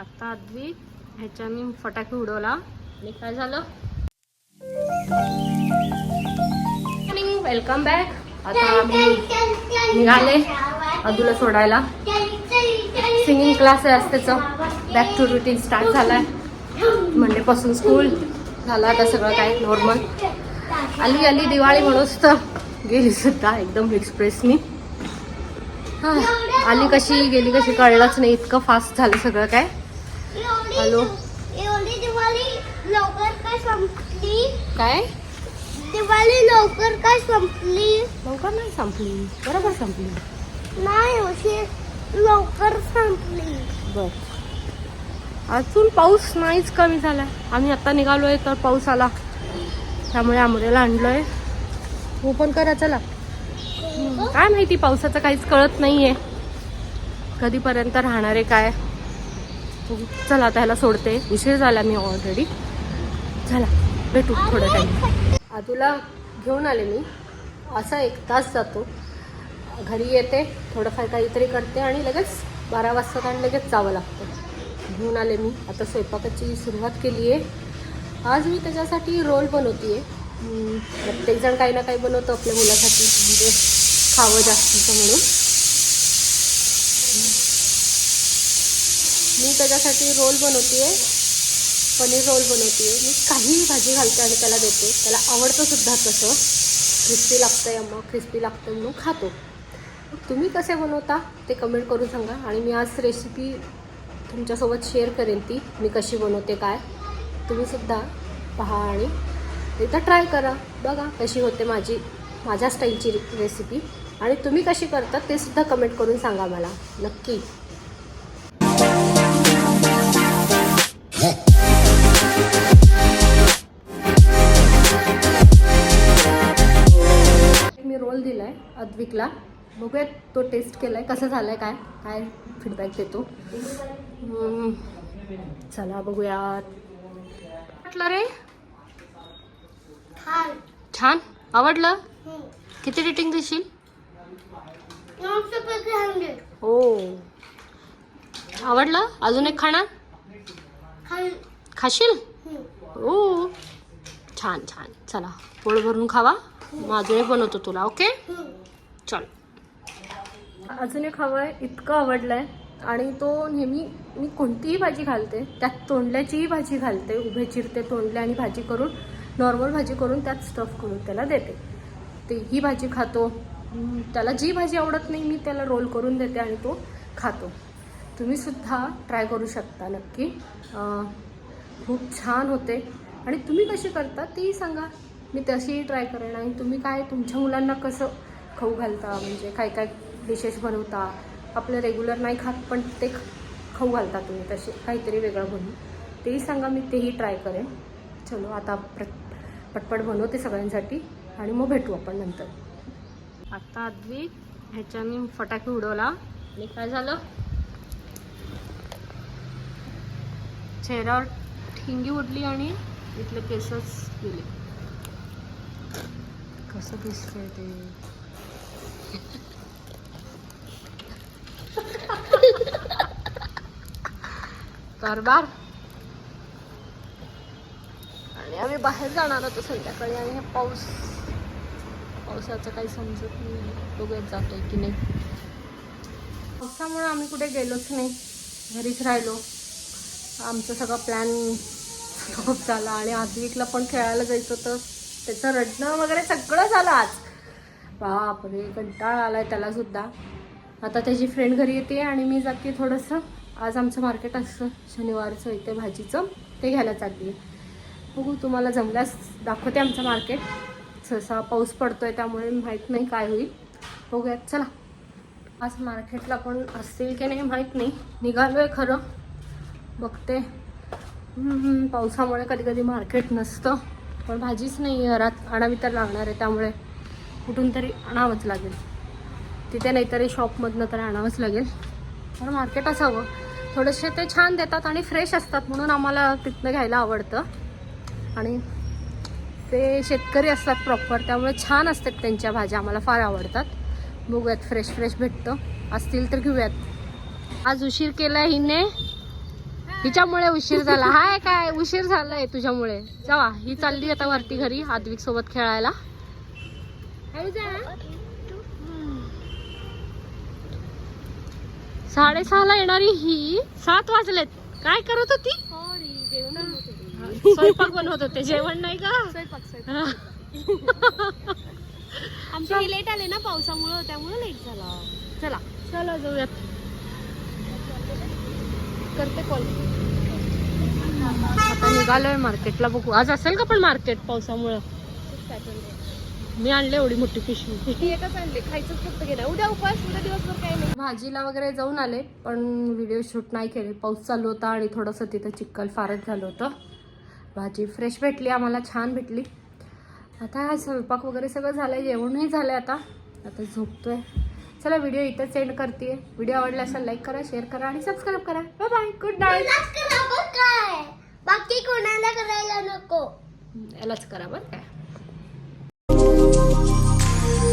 आता आदवी ह्याच्याने फटाके उडवला. आणि काय झालं? वेलकम बॅक आता आम्ही निघाले अदूला सोडायला. सिंगिंग क्लास आहे आज त्याचं. बॅक टू रुटीन स्टार्ट झालाय. मंडेपासून स्कूल झालं आता सगळं काय नॉर्मल आली आली दिवाळी म्हणूनच तर गेली सुद्धा एकदम एक्सप्रेसनी हां आली कशी गेली कशी कळलंच नाही इतकं फास्ट झालं सगळं काय. हॅलो. एवढी दिवाळी लवकर काय संपली? काय? दिवाळी लवकर काय संपली? लवकर नाही संपली. बरोबर संपली. नाही उशीर लवकर संपली. बर. अजून पाऊस नाहीच कमी झाला. आम्ही आता निघालोय तर पाऊस आला. त्यामुळे आंबरेला आणलोय. ओपन करा चला. काय माहिती पावसाचं काहीच कळत नाहीये. कधीपर्यंत राहणार आहे काय? चला आता ह्याला सोडते. उशीर झाला मी ऑलरेडी चला भेटू थोडं टाईम आदूला घेऊन आले मी. असा एक तास जातो. घरी येते थोडंफार काहीतरी करते आणि लगेच बारा वाजता आणि लगेच जावं लागतं. घेऊन आले मी. आता स्वयंपाकाची सुरुवात केली आहे. आज मी त्याच्यासाठी रोल बनवते आहे प्रत्येकजण काही ना काही बनवतो आपल्या मुलासाठी. म्हणजे खावं जास्तीचं म्हणून. मी त्याच्यासाठी रोल बनवते आहे पनीर रोल बनवते आहे मी काहीही भाजी घालते आणि त्याला देते. त्याला आवडतं सुद्धा तसं. क्रिस्पी लागतं आहे मग क्रिस्पी लागतं म्हणून खातो. तुम्ही कसे बनवता ते कमेंट करून सांगा आणि मी आज रेसिपी तुमच्यासोबत शेअर करेन ती मी कशी बनवते काय. तुम्हीसुद्धा पहा आणि एकदा ट्राय करा. बघा कशी होते माझी माझ्या स्टाईलची रेसिपी. आणि तुम्ही कशी करता ते सुद्धा कमेंट करून सांगा मला. नक्की. मी रोल दिलाय अद्विकला. बघूयात तो टेस्ट केलाय. कसं झालाय काय? काय फीडबॅक देतो? हम्म, चला बघूयात. वाटलं रे? छान. छान? आवडलं? किती रेटिंग देशील? हो. आवडलं? अजून एक खाणार? खाशील? हो. छान छान. चला पोळ भरून खावा. माझं एक बनवतो तुला ओके? चल. अजून एक हवं आहे इतकं आवडलं आहे आणि तो नेहमी मी कोणतीही भाजी घालते त्यात तोंडल्याचीही भाजी घालते उभे चिरते तोंडले आणि भाजी करून नॉर्मल भाजी करून त्यात स्टफ करून त्याला देते. ते ही भाजी खातो. त्याला जी भाजी आवडत नाही मी त्याला रोल करून देते आणि तो खातो. तुम्ही सुद्धा ट्राय करू शकता नक्की. खूप छान होते. आणि तुम्ही कशी करता तेही सांगा. मी तशीही ट्राय करेन. आणि तुम्ही काय तुमच्या मुलांना कसं खाऊ घालता? म्हणजे काय काय डिशेस बनवता? आपलं रेग्युलर नाही खात पण ते ख- खाऊ घालता तुम्ही तसे. काहीतरी वेगळं बनवून. तेही सांगा मी तेही ट्राय करेन. चलो आता प्र पटपट बनवते सगळ्यांसाठी. आणि मग भेटू आपण नंतर. आता आदवी ह्याच्याने फटाके उडवला. आणि काय झालं? चेहऱ्यावर ठिंगी उडली आणि इथले केसच गेले. कसं दिसतंय ते? कारभार. आणि आम्ही बाहेर जाणार होतो संध्याकाळी आणि हे पाऊस पावसाचं काही समजत नाही. बघत जातोय की नाही. पावसामुळे आम्ही कुठे गेलोच नाही. घरीच राहिलो. आमचा सगळा प्लॅन खूप झाला आणि आद्विकला पण खेळायला जायचं तर त्याचं रडणं वगैरे सगळं झालं आज. बापरे कंटाळा आलाय त्याला सुद्धा. आता त्याची फ्रेंड घरी येते आणि मी जाते थोडंसं. आज आमचं मार्केट असतं शनिवारचं इथे भाजीचं. ते घ्यायला चालली बघू तुम्हाला जमल्यास दाखवते आमचं मार्केट सहसा पाऊस पडतो आहे त्यामुळे माहीत नाही काय होईल. बघूयात चला. आज मार्केटला पण असतील की नाही माहीत नाही. निघालोय खरं. बघते. पावसामुळे कधी कधी मार्केट नसतं. पण भाजीच नाही घरात आणावी तर लागणार आहे त्यामुळे कुठून तरी आणावंच लागेल. तिथे नाहीतरी शॉपमधनं तर आणावंच लागेल. पण मार्केट असावं. थोडेसे ते छान देतात आणि फ्रेश असतात म्हणून आम्हाला तिथनं घ्यायला आवडतं. आणि ते शेतकरी असतात प्रॉपर त्यामुळे छान असतात त्यांच्या भाज्या आम्हाला फार आवडतात. बघूयात फ्रेश फ्रेश भेटतं. असतील तर घेऊयात. आज उशीर केला हिने. हिच्यामुळे उशीर झाला. हाय काय? उशीर झालाय तुझ्यामुळे. जावा ही चालली आता वरती घरी आद्विक सोबत खेळायला. साडेसहाला येणारी ही. सात वाजलेत. काय करत होती? स्वयंपाक बनवत होते. जेवण नाही का? हा. आमचे लेट आले ना पावसामुळं त्यामुळे लेट झाला. चला. चला जाऊयात. करते कॉल आता निघालोय मार्केटला बघू. आज असेल का पण मार्केट पावसामुळं? मी आणले एवढी मोठी पिशवी मी. एकच आणले. खायचंच फक्त घेणार उद्या उपास उद्या दिवसभर काही नाही. भाजीला वगैरे जाऊन आले पण व्हिडिओ शूट नाही केले. पाऊस चालू होता आणि थोडंसं तिथं चिक्कल फारच झालं होतं. भाजी फ्रेश भेटली आम्हाला छान भेटली. आता हा स्वयंपाक वगैरे सगळं झालं आहे जेवणही झालं आता. आता झोपतोय. चला व्हिडिओ इथंच एंड करते. व्हिडिओ आवडला असेल लाईक करा शेअर करा आणि सबस्क्राईब करा. बाय बाय गुड नाईट बाकी कोणाला करायला नको. यालाच करा बरं काय.